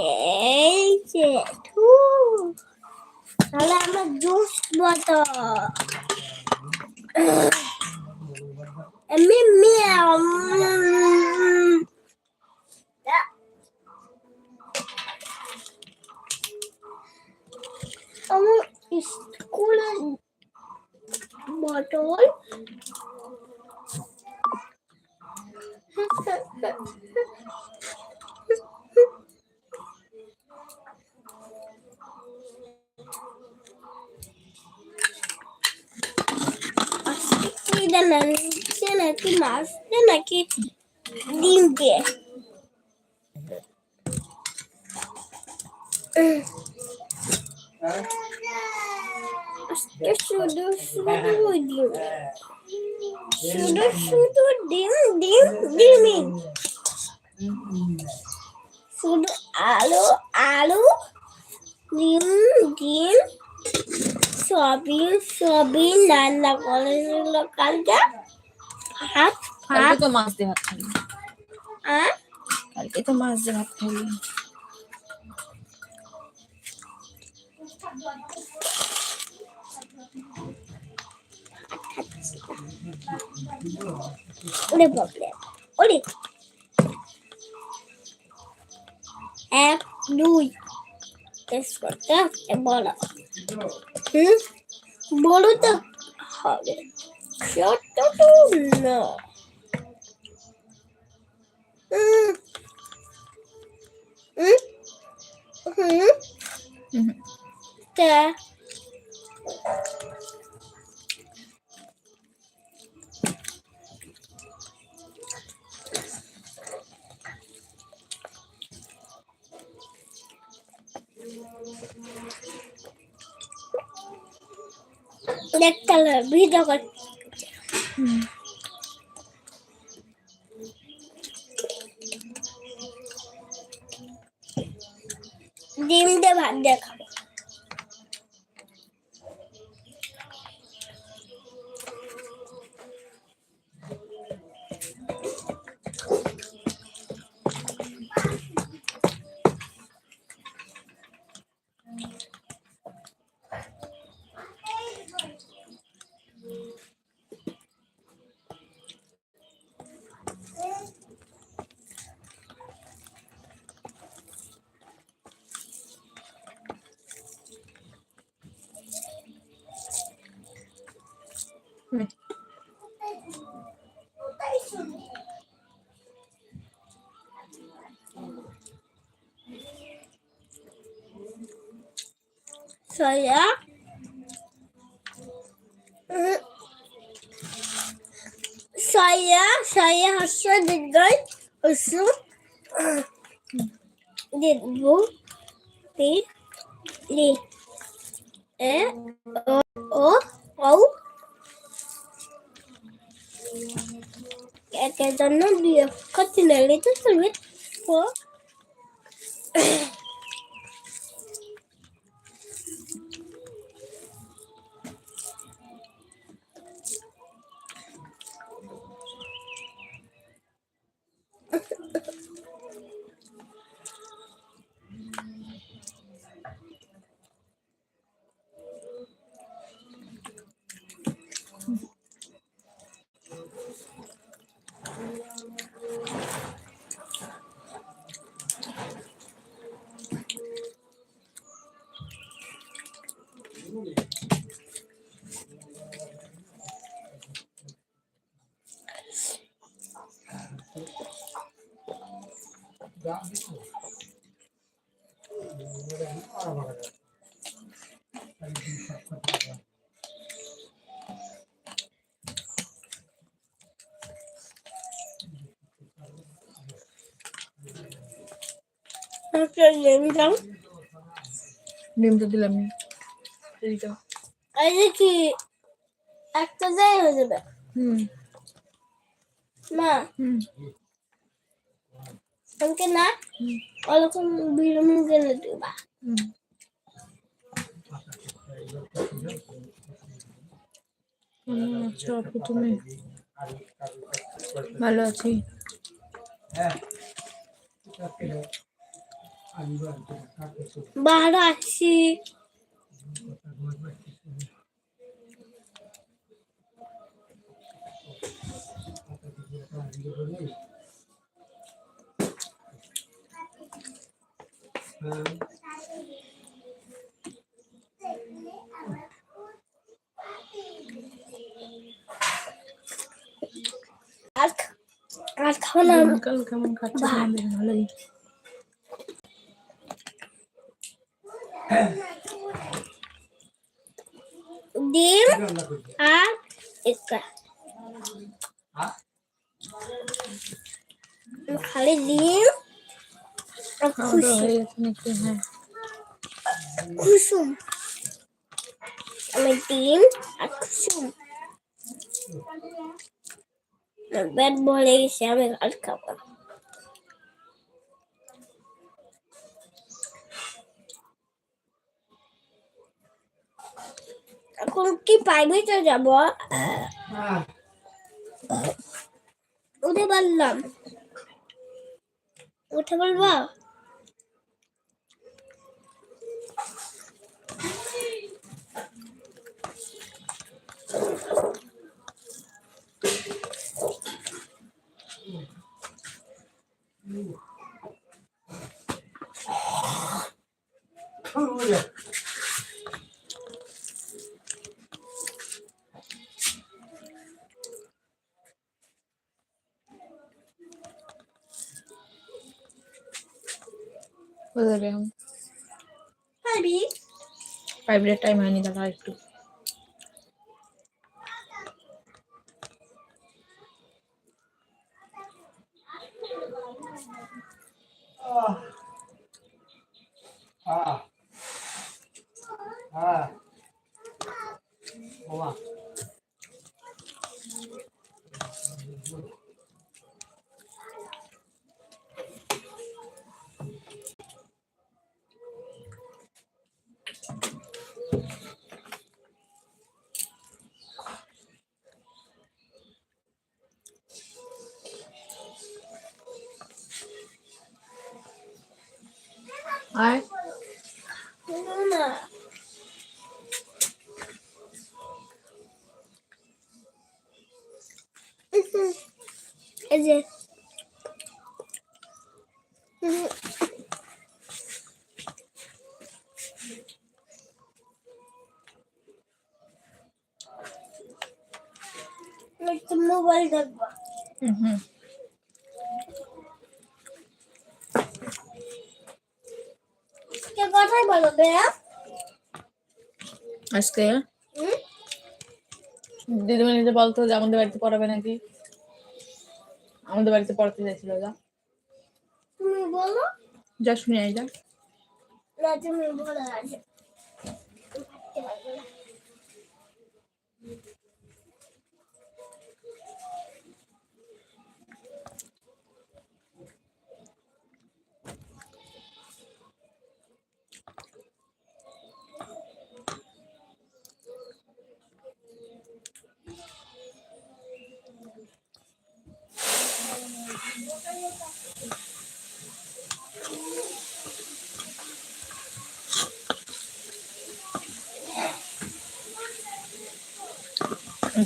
এই জেঠু তাহলে আমার জুস বতো আমি মিয়াও আমার স্কুলের বটল কি দেনা সে নাকি মাছ দে নাকি ডিম দিয়ে আজকে শুধু শুধু ডিম শুধু শুধু ডিম ডিম ডিমই শুধু আলু আলু ডিম ডিম সয়াবিন সয়াবিন রান্না করেছিল কালকে ভাত ভাত তো মাছ দিয়ে ভাত খালি কালকে তো মাছ দিয়ে ভাত খালি ওরে বাপরে ওরে এক দুই। টেস্ট করতে হবে বলো। হুম? বলো তো হবে। ছোট তো না হুম। হুম? হুম? হুম। তা? দেখতে ভিডিও কর ডিম দিয়ে ভাত দিয়ে saya. Saya saya Hasya dengan usul di bu di di e o o o. Au kayak kayak dana dia. Katinel itu sulit kok একটা লেম দাও। ডিম তো দিলাম। এই যে কি একটা যাই হয়ে যাবে। হুম। না হুম। আমাকে না ওরকম বিরম গেলে দিবা। হুম। কেমন আছো আপু তুমি ভালো আছি। হ্যাঁ ভালো আছি আর খা- আর খাব না। কেমন তোমাদের ভালোই। ডিম আর হ্যাঁ খালি ডিম আর হয়ে কুসুম। আমি ডিম আর কুসুম। ব্যাট বলে গেছে আমি আর খাব। এখন কি প্রাইভেটে যাব হ্যাঁ উঠে পারলাম উঠে বলব Hurra! হয়ে এখন পারবি ফাইভ মিনিট টাইম হয়নি দাদা একটু। না এই যে মোবাইল দেখব হুম হুম কে কথাই বলো বেয়া আজকে? দিদিমণিতে বলতো যে আমাদের বাড়িতে পড়াবে নাকি? আমাদের বাড়িতে পড়াতে চাইছিল যা। তুমি বলো। যা শুনে আই যা। তুমি বলো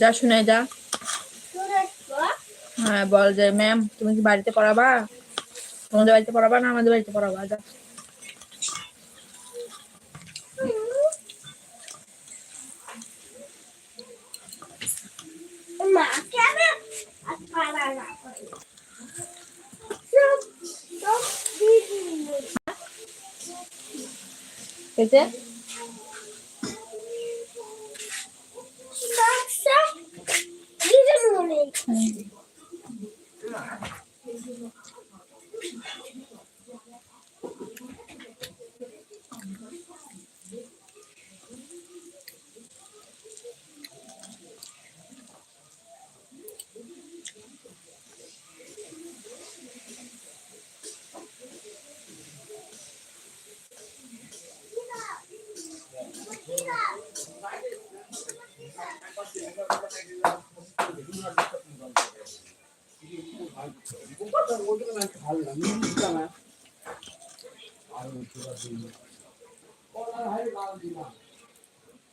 যা শুনে যা। হ্যাঁ বল যে ম্যাম তুমি কি বাড়িতে পড়াবা? তোমাদের বাড়িতে পড়াবা না আমাদের বাড়িতে পড়াবা? যা। মা কেন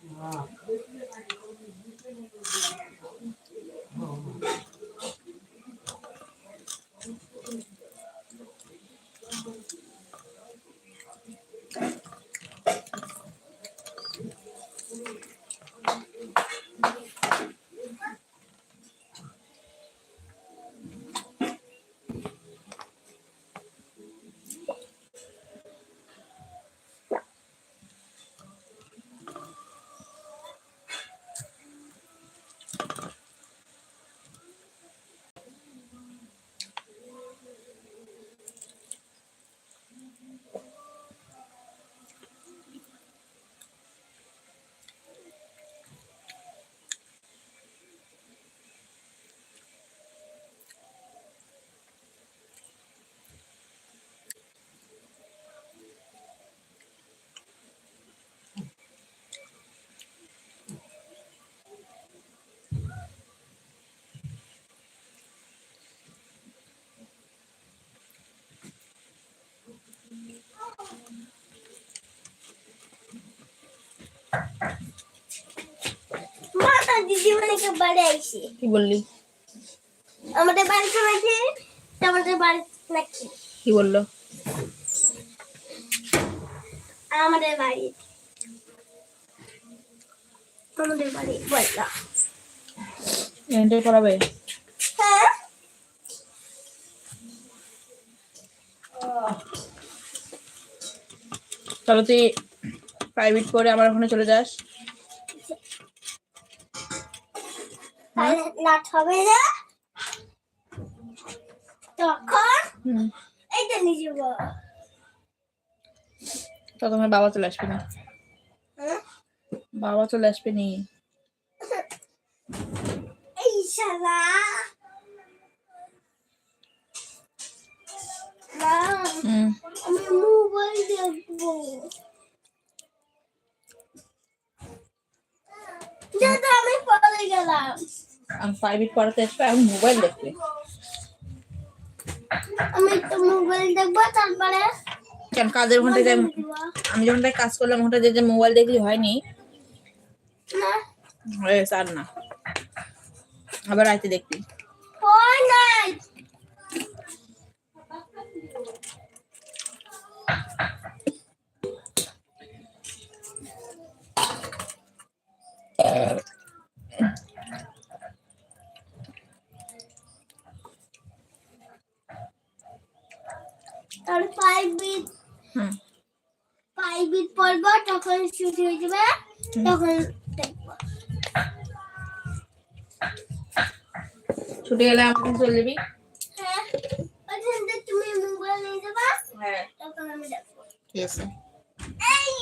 মা বাড়ি আইসি। কি বললি? আমাদের বাড়িতে নাকি আমাদের বাড়ি নাকি? কি বলল? আমাদের বাড়ি। আমাদের বাড়ি বলল এন্টার করাবে? হ্যাঁ। চলো তুই প্রাইভেট করে আমার ওখানে চলে যাস। তাহলে হবে না? তখন এইটা নিয়ে যাব। তখন আমার বাবা চলে আসবে না? হ্যাঁ? বাবা চলে আসবে নি? এই শালা। প্রাইভেট পড়াতে আসবে আমি মোবাইল দেখবে আমি তো মোবাইল দেখব তারপরে কেন কাজের ঘন্টায় আমি যখন কাজ করলাম ওটা যে যে মোবাইল দেখলি হয়নি। হয়েছে আর না। আবার রাতে দেখবি। হয় নাই। তাহলে ফাইভ বিট হুম। ফাইভ বিট পড়ব তখন ছুটি হয়ে যাবে তখন দেখব। ছুটে গেলে আমাকে চলে যাবি? হ্যাঁ তুমি মোবাইল নিয়ে যাবা হ্যাঁ। তখন আমি দেখব। ঠিক আছে এই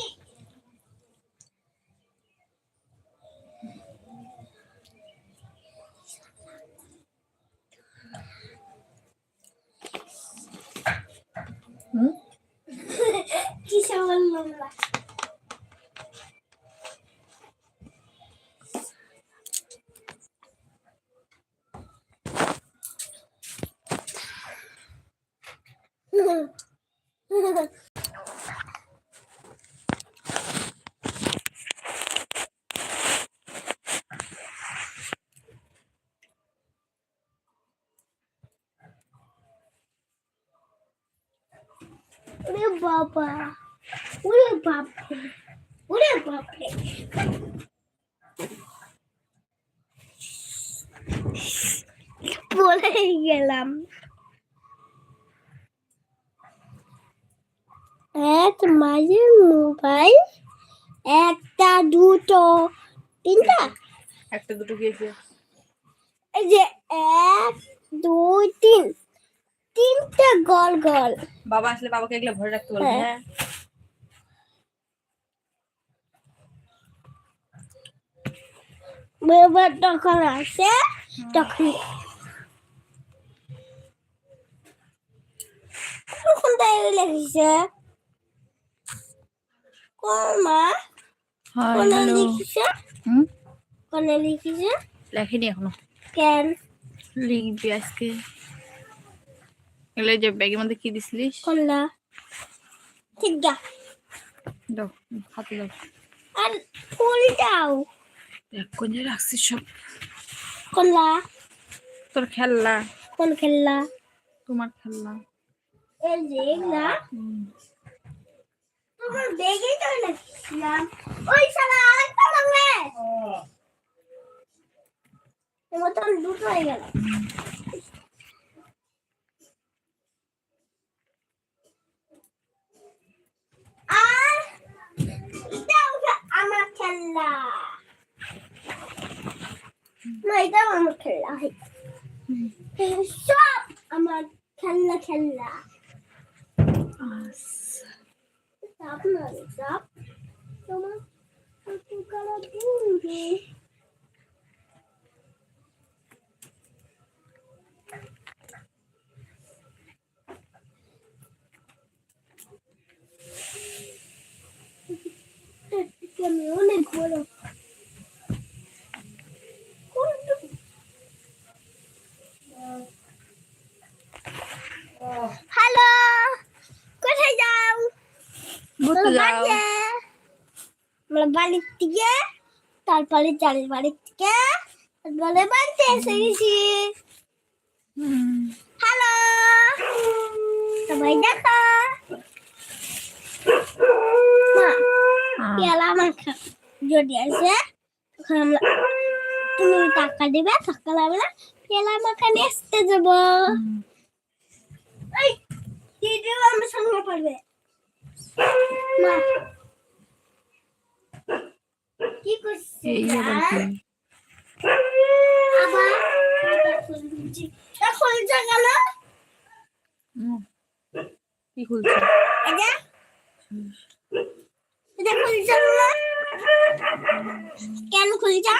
হুম কিসে বললাম না ওরে বাবা ওরে বাপরে ওরে বাপরে বলে গেলাম এক মাঝে মোবাইল একটা দুটো তিনটা। একটা দুটো গিয়েছে। এই যে এক দুই তিন। তিনটা গল গল। বাবা আসলে বাবাকে এগুলো ভরে রাখতে বলবি। হ্যাঁ। হ্যাঁ তখন আসে তখন কোনটায় লিখেছে কোন মা কোনে লিখেছে? কোনে লিখেছে? লেখেনি এখনও। কেন? লিখবি আজকে। এগুলো যে ব্যাগের মধ্যে কি দিছিলিস? কোনটা ঠিক গা দাও হাতে দাও। আর ফুলটাও। এক কোণে রাখছিস সব? কোনলা তোর খেলনা। কোন খেললা তোমার খেলনা। এই যে এগুলা আর এটা আমার খেলনা না আমার এই সব আমার খেলনা খেলনা আচ্ছা। Stop না stop তোমার কত কালা দূরে আমি অনেক বড় হ্যালো কোথায় যাও ঘুরতে যাও বাড়িতে। আমরা বাড়ির থেকে তারপরে চালের বাড়ির থেকে তারপরে বাড়িতে এসে গেছি। হ্যালো, সবাই দেখো। পেয়ালা আমার যদি আসে। তখন আমরা তুমি টাকা দিবে লাগবে না পেয়ালা আমাকে নিয়ে আসতে যাব। দিদিও আমার সঙ্গে পড়বে? মা কি করছিস এই আবার কি আবার খুলছে। কি খুলছে এটা এটা খুলছে কেন কেন খুলছে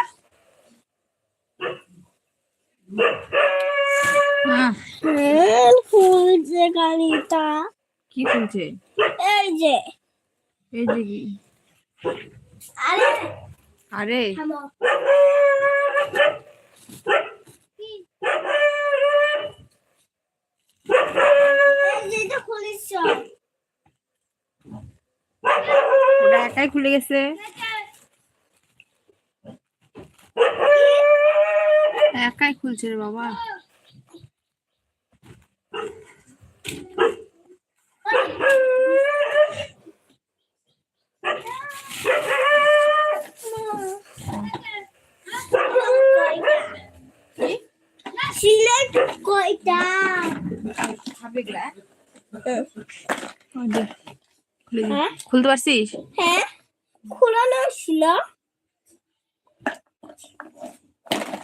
খুলছে গাড়িটা কি খুলছে এই যে এই যে কি আরে আরে। ওটা একাই খুলে গেছে। একাই খুলছে রে বাবা সিলেট কয়টা ওই যে, খুলে দে। হ্যাঁ? খুলতে পারছিস? হ্যাঁ। খোলানো ছিল।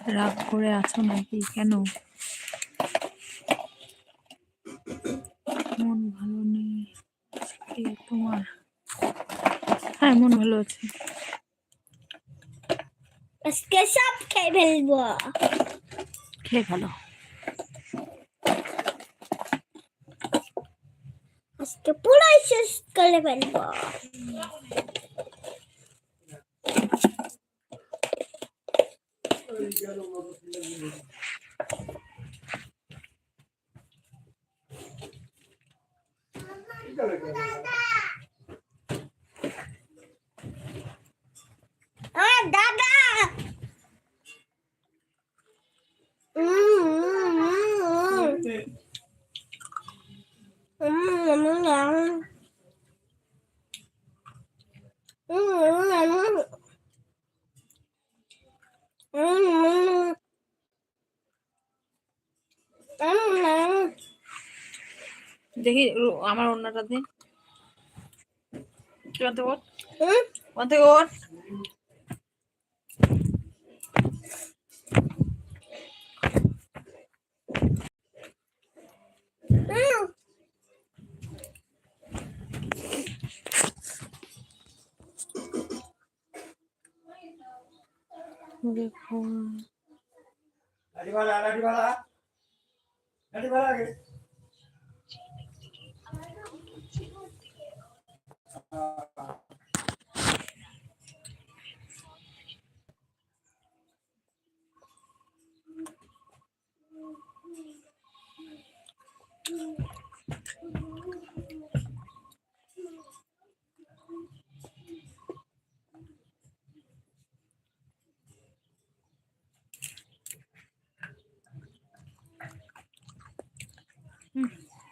রাগ করে আছো নাকি? কেন? মন ভালো নেই তোমার। হ্যাঁ মন ভালো আছে। আজকে সব খেয়ে ফেলব। খেয়ে ভালো আজকে পুরাই শেষ করে ফেলব আমার দেখি আমার অন্যটা দে ওখান থেকে ওঠ ওখান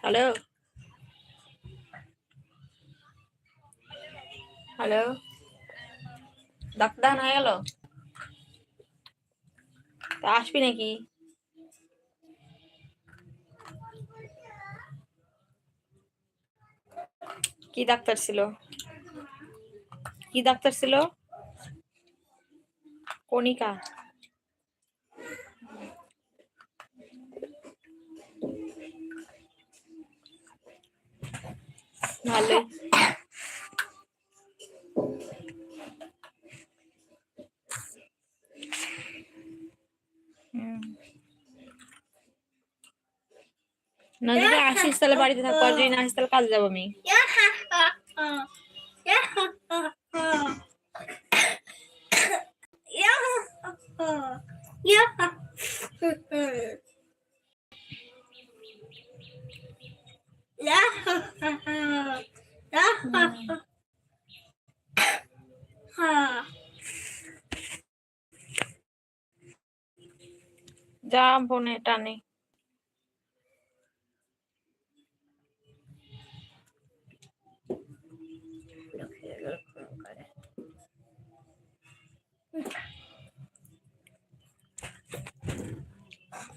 হ্যালো? হ্যালো? ডাক্তার হয়ে গেল? তা আসবি নাকি? কি ডাক্তার ছিল? কি ডাক্তার ছিল? কণিকা। ভালো না যদি আসিস তাহলে বাড়িতে থাকব আর যদি না আসিস তাহলে কাজে যাব আমি। ফোনে টানে।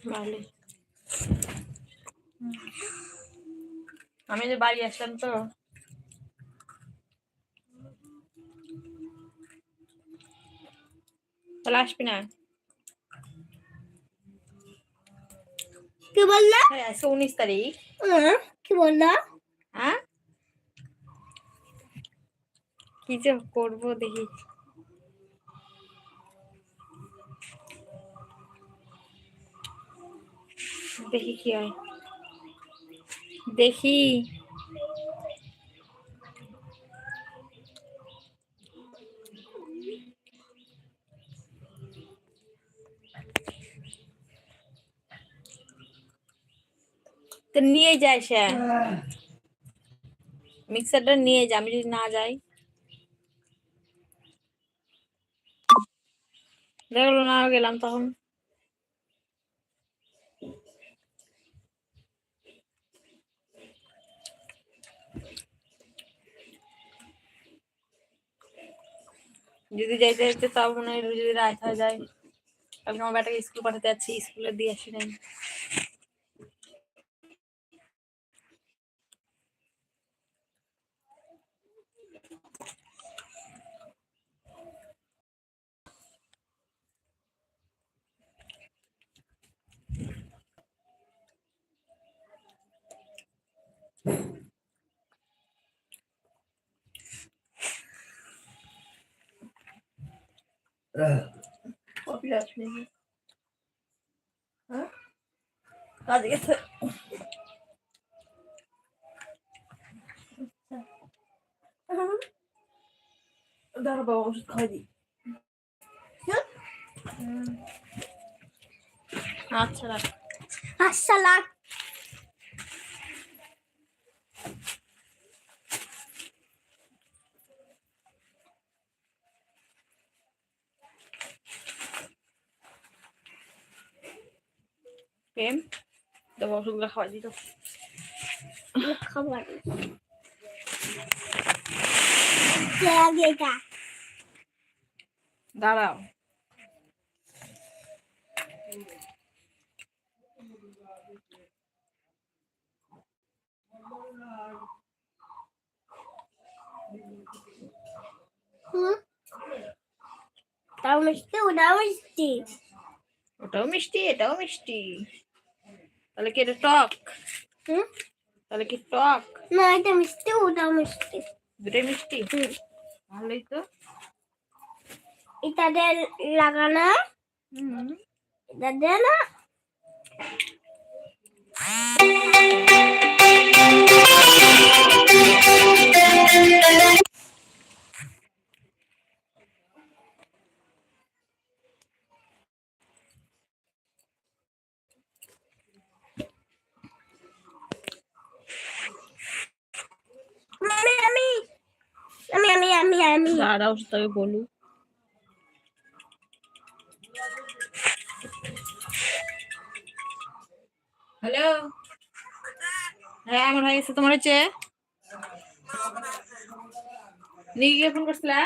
ভালো আমি যে বাড়ি আসলাম তো। তাহলে আসবি না? কি বললা? আজকে উনিশ তারিখ। হ্যাঁ, কি বললা? হ্যাঁ কি যে করব দেখি। দেখি কি হয়। দেখি। নিয়ে যায় সে। মিক্সারটা নিয়ে যা, আমি যদি না যাই। দেখল না গেলাম তখন। যদি যাইতে যাইতে তাও মনে হয় যদি রাত হয়ে যায় কালকে আমার বেটাকে স্কুল পাঠাতে যাচ্ছি, স্কুলে দিয়ে আসি নাই। কপি আসবে হ্যাঁ কাজে গেছে দাঁড়া বাবা ওষুধ খাওয়াই দিই প্রেম দেবো ওষুধগুলো খাওয়াই দিত খাবার দাঁড়াও। হুম? তাও মিষ্টি ওটাও মিষ্টি। ওটাও মিষ্টি এটাও মিষ্টি। তাহলে কি এটা টক? হুম? তাহলে কি টক? না এটা মিষ্টি ওটাও মিষ্টি। দুটাই মিষ্টি? হুম। ভালোই তো। এটা দিয়ে লাগানো। হুম। এটা দিয়ে না আমি আমি আমি। দাঁড়াও তবে বলু। হ্যালো? হ্যাঁ আমার ভাই এসে তোমার হচ্ছে? নিকিকে ফোন করছিলা?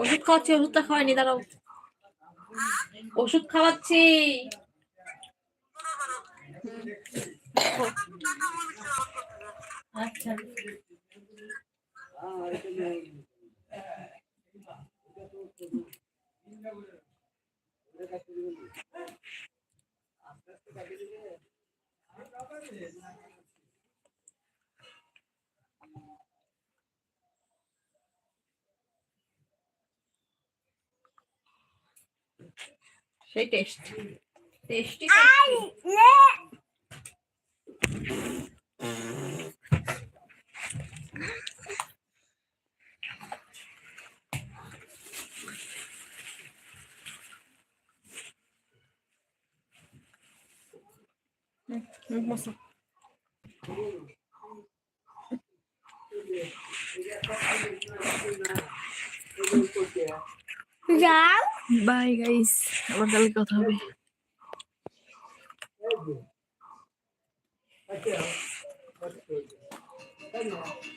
ওষুধ খাওয়াচ্ছি ওষুধটা খাওয়াইনি দাঁড়াও। ওষুধ খাওয়াচ্ছি। সেই টেস্ট টেস্টি মশলা যাও বাই গাইস আবার কালকে কথা হবে আচ্ছা